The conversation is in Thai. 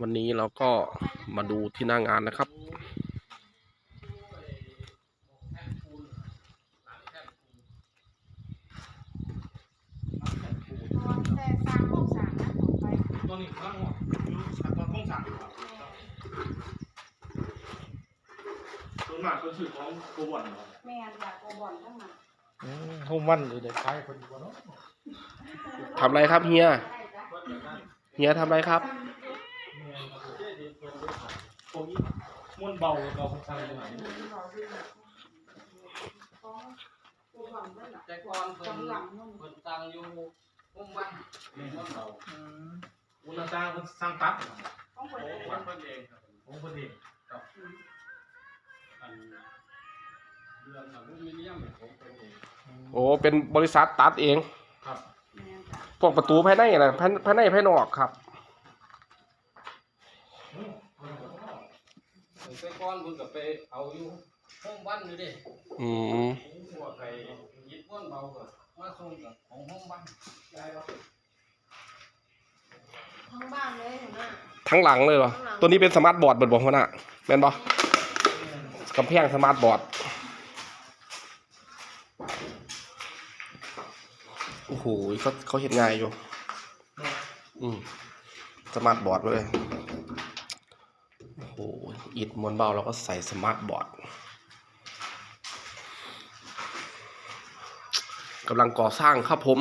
วันนี้เราก็มาดูที่หน้างานนะครับแต่สร้างห้องสร้างนะต่อไปตอนนี้ข้างหัวอยู่ชั้นตอนห้องสามครับส่วนมากก็คือของโกวันครับแม่อยากโกบอนทั้งนั้นห้องวันหรือเด็กชายคนอยู่เนาะทำอะไรครับเฮียได้จ้ะเฮียทำอะไรครับ ตรงนี้ม้วนเบาเราคนทำยังไงเราดูแบบของโกบอนนั่นแหละแต่ก่อนเพิ่นกำลังนุ่นเพิ่นตั้งอยู่มุมบ้านนี่ม้วนเบาอุณาจารย์คนสร้างตัดของคนโอ้อื่นวันเพิ่นเองครับของคนเองอันเดือนอลูมิเนียมเนี่ยผมเป็นเองโอ้เป็นบริษัทตัดเองครับแม่จ้ะพวกประตูภายในนะภายภายในภายนอกครับ แต่ก่อนเพิ่นก็ไปเอาอยู่ห้องบ้านอยู่ด้อืมพวไอ้ยิดม้วนเบาก็มาส่งกับของห้องบ้านได้บ่ทั้งบ้านเลยหัวหน้าทั้งหลังเลยเหรอ ตัวนี้เป็นสมาร์ทบอร์ดเบิดบอกเขาน่ะแม่นบอกำแพงสมาร์ทบอร์ด โอ้โหเขาเขาเห็นง่ายอยู่ อืมสมาร์ทบอร์ดเลย อิฐมวลเบาเราก็ใส่สมาร์ทบอร์ดกำลังก่อสร้างครับผม